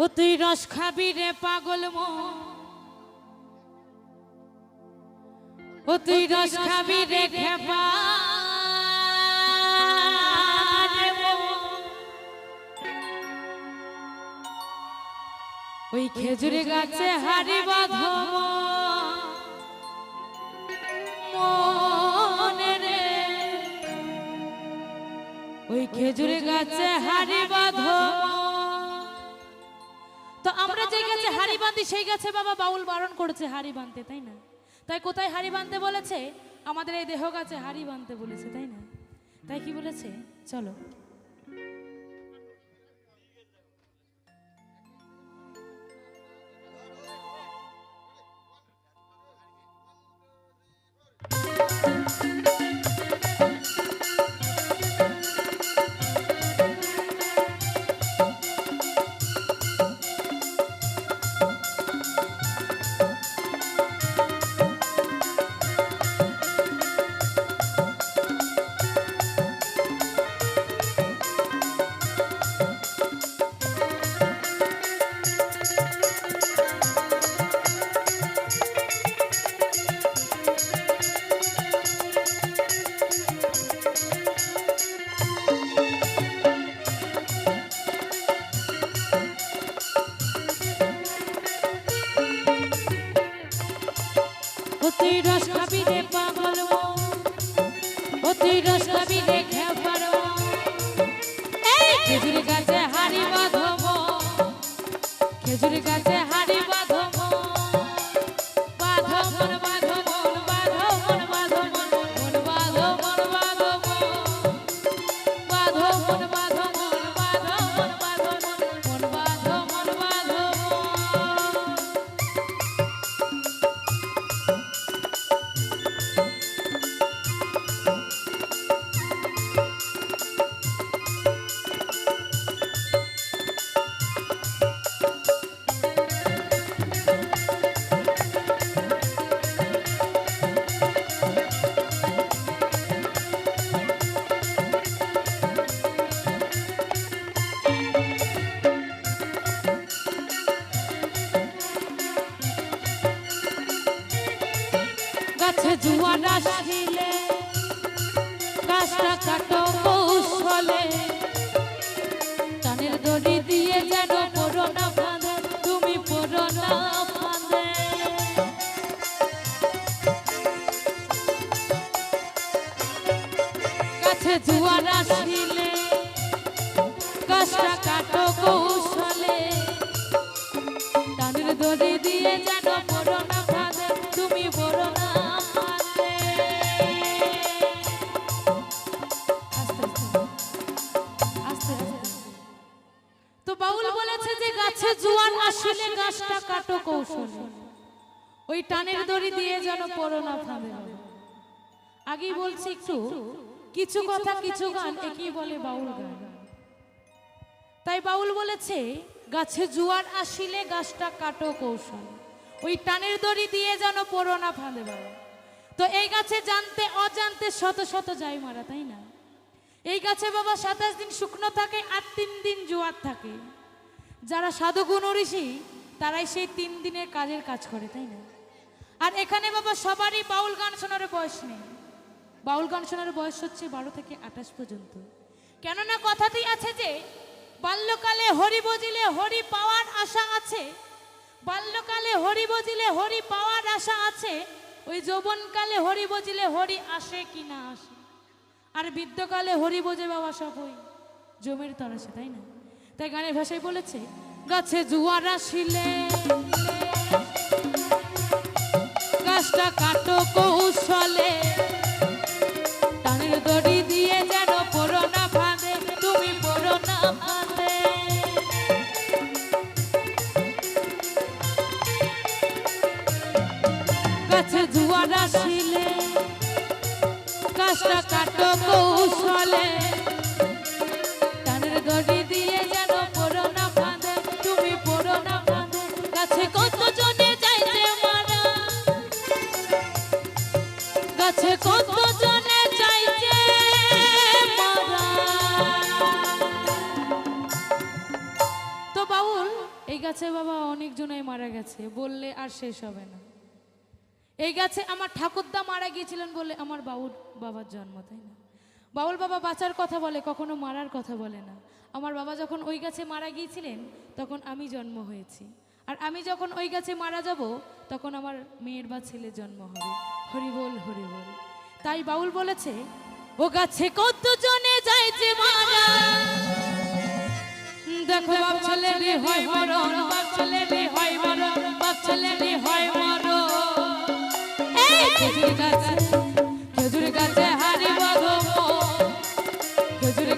ও তুই রস খাবি রে পাগল মো? ও তুই রস খাবি রে খেপা ওই খেজুর গাছে হারি বাঁধো মনে রে। ওই খেজুর গাছে হারি হাড়ি বাঁধি সেই গাছে বাবা বাউল বারণ করেছে হাড়ি বাঁধতে তাই না? তাই কোথায় হাড়ি বাঁধতে বলেছে? আমাদের এই দেহ গাছে হাড়ি বাঁধতে বলেছে তাই না? তাই কি বলেছে? চলো। জুয়ার আসিলে গাছটা কাটো কৌশলে টানের দড়ি দিয়ে যেন পড়ো ফাঁদে তুমি পড়ো ফাঁদে গাছে জুয়ার আসিলে গাছটা কাটো কৌশলে ওই টানের দড়ি দিয়ে যেন পড়ো না ফাঁদে আগেই বলছি একটু, কিছু কথা, কিছু গান, একই বলে বাউল গান। তাই বাউল বলেছে, গাছে জুয়ার আসিলে গাছটা কাটো কৌশল। ওই টানের দড়ি দিয়ে যেন পড়ো না ফাঁদে তো এই গাছে জানতে, অজান্তে শত শত যাই মারা, তাই না? এই গাছে বাবা সাতাশ দিন শুকনো থাকে, আর তিন দিন জোয়ার থাকে। যারা সাধুগুণ ঋষি, তারাই সেই তিন দিনের কাজের কাজ করে, তাই না? আর এখানে বাবা সবারই বাউল গান শোনার বয়স নেই। বাউল গান শোনার বয়স হচ্ছে বারো থেকে আঠাশ পর্যন্ত। কেননা কথাতেই আছে যে, বাল্যকালে হরি বজিলে হরি পাওয়ার আশা আছে। বাল্যকালে হরি বজিলে হরি পাওয়ার আশা আছে। ওই যৌবনকালে হরি বজিলে হরি আসে কি না আসে। আর বৃদ্ধকালে হরি বোঝে বাবা সব ওই জমির তরসে তাই না? তাই গানের ভাষায় বলেছে, গাছে জুয়ার আসিলে কাটো কৌশলে। বাউল এই গাছে বাবা অনেকজনাই মারা গেছে, বললে আর শেষ হবে না। এই গাছে আমার ঠাকুরদা মারা গিয়েছিলেন বলে আমার বাউল বাবার জন্ম, তাই না? বাউল বাবা বাঁচার কথা বলে, কখনো মারার কথা বলে না। আমার বাবা যখন ওই গাছে মারা গিয়েছিলেন, তখন আমি জন্ম হয়েছি। আর আমি যখন ওই গাছে মারা যাব, তখন আমার মেয়ের বা ছেলের জন্ম হবে। হরিবল হরিবল তাই বাউল বলেছে, ও গাছে কত জনে যায় যে মারা? দেখো বাপ রে হয় মরণ বাপ রে হয় মরণ বাপ রে হয় মরণ এই খেজুর গাছে খেজুর গাছে হারি বাঁধবো খেজুর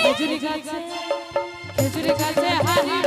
খেজুরি গাছে খেজুরি গাছে হারি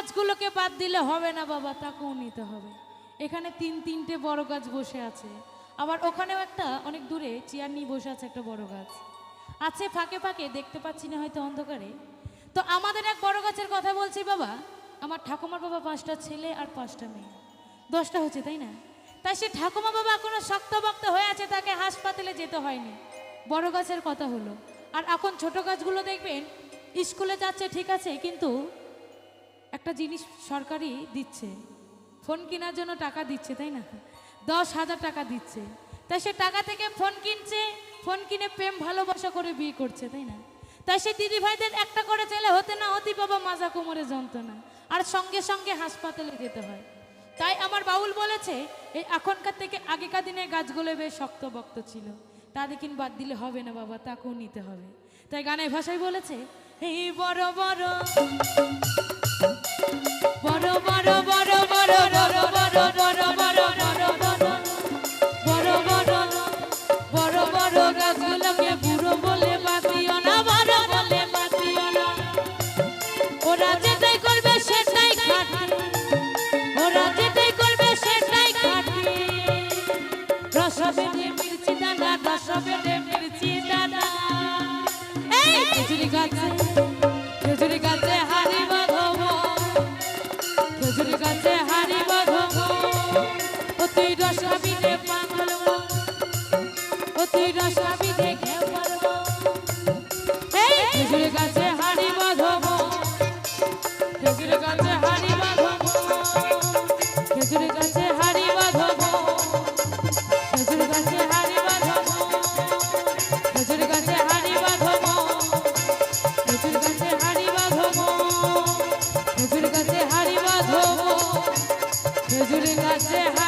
গাছগুলোকে বাদ দিলে হবে না বাবা, তাকেও নিতে হবে। এখানে তিন তিনটে বড় গাছ বসে আছে। আবার ওখানেও একটা অনেক দূরে চেয়ার নিয়ে বসে আছে একটা বড় গাছ। আছে ফাঁকে ফাঁকে, দেখতে পাচ্ছি না হয়তো অন্ধকারে। তো আমাদের এক বড় গাছের কথা বলছি বাবা, আমার ঠাকুমার বাবা পাঁচটা ছেলে আর পাঁচটা মেয়ে। দশটা হচ্ছে, তাই না? তাই সে ঠাকুমা বাবা এখনও শক্তভক্ত হয়ে আছে, তাকে হাসপাতালে যেতে হয়নি। বড় গাছের কথা হলো। আর এখন ছোট গাছগুলো দেখবেন, স্কুলে যাচ্ছে, ঠিক আছে, কিন্তু একটা জিনিস সরকারি দিচ্ছে। ফোন কেনার জন্য টাকা দিচ্ছে, তাই না? দশ হাজার টাকা দিচ্ছে। তাই সে টাকা থেকে ফোন কিনছে, ফোন কিনে প্রেম, ভালোবাসা করে বিয়ে করছে, তাই না? তাই সে দিদি ভাইদের একটা করে ছেলে হতে না হতে বাবা মাজা কোমরে যন্ত্রণা, আর সঙ্গে সঙ্গে হাসপাতালে যেতে হয়। তাই আমার বাউল বলেছে এই এখনকার থেকে আগেকার দিনে গাছগুলো বেশ শক্ত বক্ত ছিল। তা কিন বাদ দিলে হবে না বাবা, তাকেও নিতে হবে। তাই গানের ভাষায় বলেছে, এই বড় বড় Hey, did you got খেজুর গাছে